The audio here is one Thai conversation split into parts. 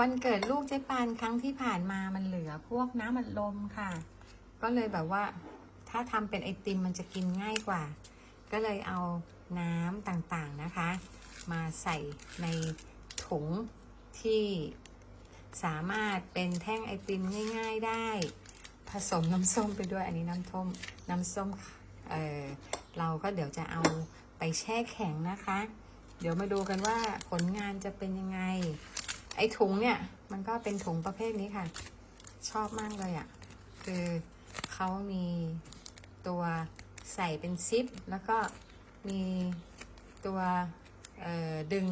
วันเกิดลูกเจ๊ปานครั้งที่ผ่านมามันเหลือพวกน้ำมันลมค่ะ ก็เลยแบบว่า ถ้าทำเป็นไอติมมันจะกินง่ายกว่า ก็เลยเอาน้ำต่างๆนะคะ มาใส่ในถุงที่สามารถเป็นแท่งไอติมง่าย ๆได้ ผสมน้ำส้มไปด้วยอันนี้น้ำส้มน้ำส้มเออเราก็เดี๋ยวจะเอาไปแช่แข็งนะคะ เดี๋ยวมาดูกันว่าผลงานจะเป็นยังไง ไอถุงเนี่ย มันก็เป็นถุงประเภทนี้ค่ะ ชอบมากเลยอะ่ะ คือเขามีตัวใส่เป็นซิป แล้วก็มีตัวดึง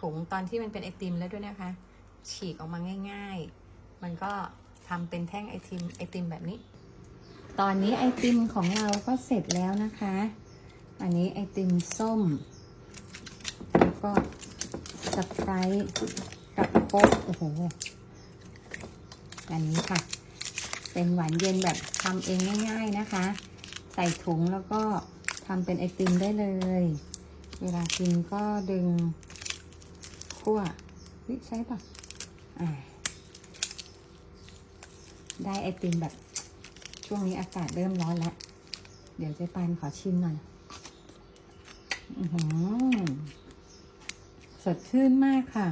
ถุงตอนที่มันเป็นไอติมแล้วด้วยนะคะ ฉีกออกมาง่าย ๆ มันก็ทำเป็นแท่งไอติมไอติมแบบนี้ ตอนนี้ไอติมของเราก็เสร็จแล้วนะคะ อันนี้ไอติมส้ม แล้วก็สไปร์ กับโป๊กโอ้โหอันนี้ค่ะ เป็นหวานเย็นแบบทำเองง่ายๆนะคะ ใส่ถุงแล้วก็ทำเป็นไอติมได้เลย เวลากินก็ดึงขั้ววิใช่ปะอ่า ได้ไอติมแบบ ช่วงนี้อากาศเริ่มร้อนแล้ว เดี๋ยวเจ๊ปานขอชิมหน่อยอือหือสดชื่นมากค่ะ